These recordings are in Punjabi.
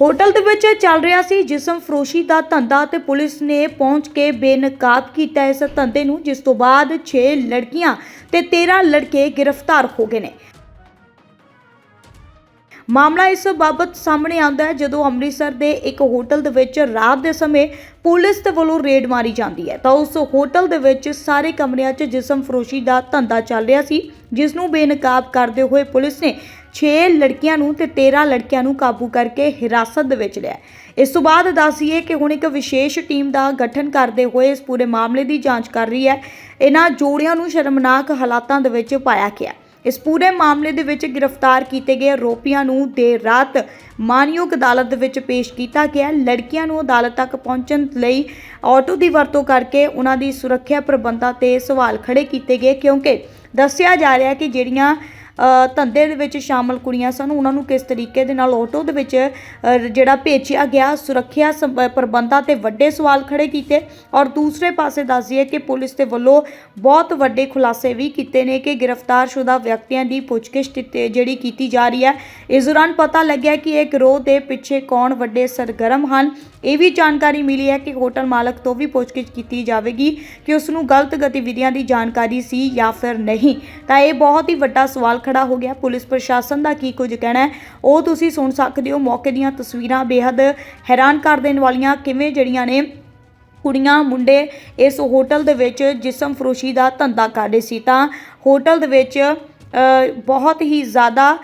ਹੋਟਲ ਦੇ ਵਿੱਚ ਚੱਲ ਰਿਹਾ ਸੀ ਜਿਸਮ ਫਰੋਸ਼ੀ ਦਾ ਧੰਦਾ ਤੇ ਪੁਲਿਸ ਨੇ ਪਹੁੰਚ ਕੇ ਬੇਨਕਾਬ ਕੀਤਾ ਇਸ ਧੰਦੇ ਨੂੰ, ਜਿਸ ਤੋਂ ਬਾਅਦ 6 ਲੜਕੀਆਂ ਤੇ 13 ਲੜਕੇ ਗ੍ਰਿਫਤਾਰ ਹੋ ਗਏ ਨੇ। ਮਾਮਲਾ ਇਸ ਬਾਬਤ ਸਾਹਮਣੇ ਆਉਂਦਾ ਹੈ ਜਦੋਂ ਅੰਮ੍ਰਿਤਸਰ ਦੇ ਇੱਕ ਹੋਟਲ ਦੇ ਵਿੱਚ ਰਾਤ ਦੇ ਸਮੇਂ ਪੁਲਿਸ ਦੇ ਵੱਲੋਂ ਰੇਡ ਮਾਰੀ ਜਾਂਦੀ ਹੈ। ਤਾਂ ਉਸ ਹੋਟਲ ਦੇ ਵਿੱਚ ਸਾਰੇ ਕਮਰਿਆਂ 'ਚ ਜਿਸਮ ਫਰੋਸ਼ੀ ਦਾ ਧੰਦਾ ਚੱਲ ਰਿਹਾ ਸੀ, ਜਿਸ ਨੂੰ ਬੇਨਕਾਬ ਕਰਦੇ ਹੋਏ ਪੁਲਿਸ ਨੇ 6 ਲੜਕੀਆਂ ਨੂੰ ਤੇ 13 ਲੜਕਿਆਂ ਨੂੰ ਕਾਬੂ ਕਰਕੇ ਹਿਰਾਸਤ ਦੇ ਵਿੱਚ ਲਿਆ ਇਸ ਤੋਂ ਬਾਅਦ ਦੱਸੀਏ ਕਿ ਹੁਣ ਇੱਕ ਵਿਸ਼ੇਸ਼ ਟੀਮ ਦਾ ਗਠਨ ਕਰਦੇ ਹੋਏ ਇਸ ਪੂਰੇ ਮਾਮਲੇ ਦੀ ਜਾਂਚ ਕਰ ਰਹੀ ਹੈ। ਇਹਨਾਂ ਜੋੜਿਆਂ ਨੂੰ ਸ਼ਰਮਨਾਕ ਹਾਲਾਤਾਂ ਦੇ ਵਿੱਚ ਪਾਇਆ ਗਿਆ ਇਸ ਪੂਰੇ ਮਾਮਲੇ ਦੇ ਵਿੱਚ ਗ੍ਰਿਫਤਾਰ ਕੀਤੇ ਗਏ ਆਰੋਪੀਆਂ ਨੂੰ ਦੇਰ ਰਾਤ ਮਾਨਯੋਗ ਅਦਾਲਤ ਦੇ ਵਿੱਚ ਪੇਸ਼ ਕੀਤਾ ਗਿਆ। ਲੜਕੀਆਂ ਨੂੰ ਅਦਾਲਤ ਤੱਕ ਪਹੁੰਚਣ ਲਈ ਆਟੋ ਦੀ ਵਰਤੋਂ ਕਰਕੇ ਉਹਨਾਂ ਦੀ ਸੁਰੱਖਿਆ ਪ੍ਰਬੰਧਾਂ ਤੇ ਸਵਾਲ ਖੜੇ ਕੀਤੇ ਗਏ ਕਿਉਂਕਿ ਦੱਸਿਆ ਜਾ ਰਿਹਾ ਹੈ ਕਿ ਜਿਹੜੀਆਂ ਧੰਦੇ ਦੇ ਵਿੱਚ ਸ਼ਾਮਲ ਕੁੜੀਆਂ ਸਨ। ਉਹਨਾਂ ਨੂੰ ਕਿਸ ਤਰੀਕੇ ਦੇ ਨਾਲ ਆਟੋ ਦੇ ਵਿੱਚ ਜਿਹੜਾ ਭੇਜਿਆ ਗਿਆ, ਸੁਰੱਖਿਆ ਸੰਬ- ਪ੍ਰਬੰਧਾਂ ਤੇ ਵੱਡੇ ਸਵਾਲ ਖੜੇ ਕੀਤੇ। ਔਰ ਦੂਸਰੇ ਪਾਸੇ ਦੱਸੀਏ ਕਿ ਪੁਲਿਸ ਦੇ ਵੱਲੋਂ ਬਹੁਤ ਵੱਡੇ ਖੁਲਾਸੇ ਵੀ ਕੀਤੇ ਨੇ ਕਿ ਗ੍ਰਿਫਤਾਰਸ਼ੁਦਾ ਵਿਅਕਤੀਆਂ ਦੀ ਪੁੱਛਗਿੱਛ ਕੀਤੀ- ਜਿਹੜੀ ਕੀਤੀ ਜਾ ਰਹੀ ਹੈ। ਇਸ ਦੌਰਾਨ ਪਤਾ ਲੱਗਿਆ ਕਿ ਇਹ ਗਰੋਹ ਦੇ ਪਿੱਛੇ ਕੌਣ ਵੱਡੇ ਸਰਗਰਮ ਹਨ। ਇਹ ਵੀ ਜਾਣਕਾਰੀ ਮਿਲੀ ਹੈ ਕਿ ਹੋਟਲ ਮਾਲਕ ਤੋਂ ਵੀ ਪੁੱਛਗਿੱਛ ਕੀਤੀ ਜਾਵੇਗੀ ਕਿ ਉਸ ਨੂੰ ਗਲਤ ਗਤੀਵਿਧੀਆਂ ਦੀ ਜਾਣਕਾਰੀ ਸੀ ਜਾਂ ਫਿਰ ਨਹੀਂ। ਤਾਂ ਇਹ ਬਹੁਤ ਹੀ ਵੱਡਾ ਸਵਾਲ ਖੜਾ ਹੋ ਗਿਆ। ਪੁਲਿਸ ਪ੍ਰਸ਼ਾਸਨ ਦਾ ਕੀ ਕੁਝ ਕਹਿਣਾ ਹੈ? ਉਹ ਤੁਸੀਂ ਸੁਣ ਸਕਦੇ ਹੋ ਮੌਕੇ ਦੀਆਂ ਤਸਵੀਰਾਂ। ਬੇहद ਹੈਰਾਨ ਕਰ ਦੇਣ ਵਾਲੀਆਂ ਕਿਵੇਂ ਜਿਹੜੀਆਂ ਨੇ ਕੁੜੀਆਂ, ਮੁੰਡੇ ਇਸ ਹੋਟਲ ਦੇ ਵਿੱਚ ਜਿਸਮ ਫਰੋਸ਼ੀ ਦਾ ਧੰਦਾ ਕਰ ਰਹੇ ਸੀ। ਤਾਂ ਹੋਟਲ ਦੇ ਵਿੱਚ ਬਹੁਤ ਹੀ ਜ਼ਿਆਦਾ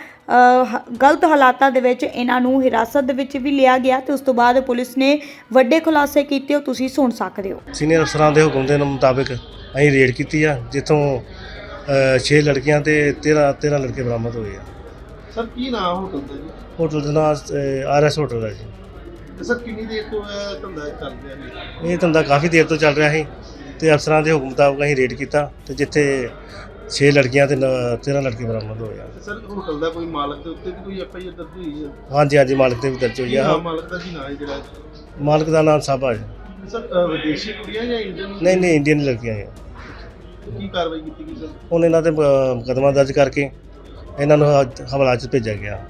ਗਲਤ ਹਾਲਾਤਾਂ ਦੇ ਵਿੱਚ ਇਹਨਾਂ ਨੂੰ ਹਿਰਾਸਤ ਦੇ ਵਿੱਚ ਵੀ ਲਿਆ ਗਿਆ ਤੇ ਉਸ ਤੋਂ ਬਾਅਦ ਪੁਲਿਸ ਨੇ ਵੱਡੇ ਖੁਲਾਸੇ ਕੀਤੇ। ਉਹ ਤੁਸੀਂ ਸੁਣ ਸਕਦੇ ਹੋ। ਸੀਨੀਅਰ ਅਫਸਰਾਂ ਦੇ ਹੁਕਮ ਦੇ ਮੁਤਾਬਿਕ ਅਸੀਂ ਰੇਡ ਕੀਤੀ ਆ, ਜਿੱਥੋਂ 6 ਲੜਕੀਆਂ ਤੇ 13 13 ਲੜਕੇ ਬਰਾਮਦ ਹੋਏ ਆ। ਸਰ ਕੀ ਨਾਮ ਹੋਟਲ ਦਾ ਜੀ? ਹੋਟਲ ਦਾ ਨਾਮ ਆਰਐਸ ਹੋਟਲ ਹੈ ਜੀ। ਤੇ ਸਰ ਕਿੰਨੀ ਦੇਰ ਤੋਂ ਇਹ ਧੰਦਾ ਚੱਲ ਰਿਹਾ ਜੀ? ਇਹ ਧੰਦਾ ਕਾਫੀ ਦੇਰ ਤੋਂ ਚੱਲ ਰਿਹਾ ਸੀ ਤੇ ਅਫਸਰਾਂ ਦੇ ਹੁਕਮ ਮੁਤਾਬਕ ਅਸੀਂ ਰੇਡ ਕੀਤਾ ਤੇ ਜਿੱਥੇ 6 ਲੜਕੀਆਂ ਤੇ 13 ਲੜਕੇ ਬਰਾਮਦ ਹੋਏ ਆ। ਸਰ ਹੋਟਲ ਦਾ ਕੋਈ ਮਾਲਕ ਦੇ ਉੱਤੇ ਵੀ ਕੋਈ ਐਫ ਆਈ ਆਰ ਦਰਜ ਹੋਈ ਹੈ? ਹਾਂਜੀ ਹਾਂਜੀ ਮਾਲਕ ਤੇ ਵੀ ਦਰਜ ਹੋਈ ਕੀ ਆ ਨਾਮ ਮਾਲਕ ਦਾ ਜੀ ਨਾਂ ਹੈ ਜਿਹੜਾ? ਮਾਲਕ ਦਾ ਨਾਮ ਸਾਬਾ ਹੈ। ਤੇ ਸਰ ਵਿਦੇਸ਼ੀ ਕੁੜੀਆਂ ਜਾਂ ਇੰਡੀਅਨ? ਨਹੀਂ ਨਹੀਂ ਇੰਡੀਅਨ ਲੜਕੀਆਂ ਹੈ ਕੀ ਕਾਰਵਾਈ ਕੀਤੀ ਗਈ ਸਰ? ਹੁਣ ਇਹਨਾਂ ਤੇ ਮੁਕਦਮਾ ਦਰਜ ਕਰਕੇ ਇਹਨਾਂ ਨੂੰ ਹਵਾਲਾ 'ਚ ਭੇਜਿਆ ਗਿਆ।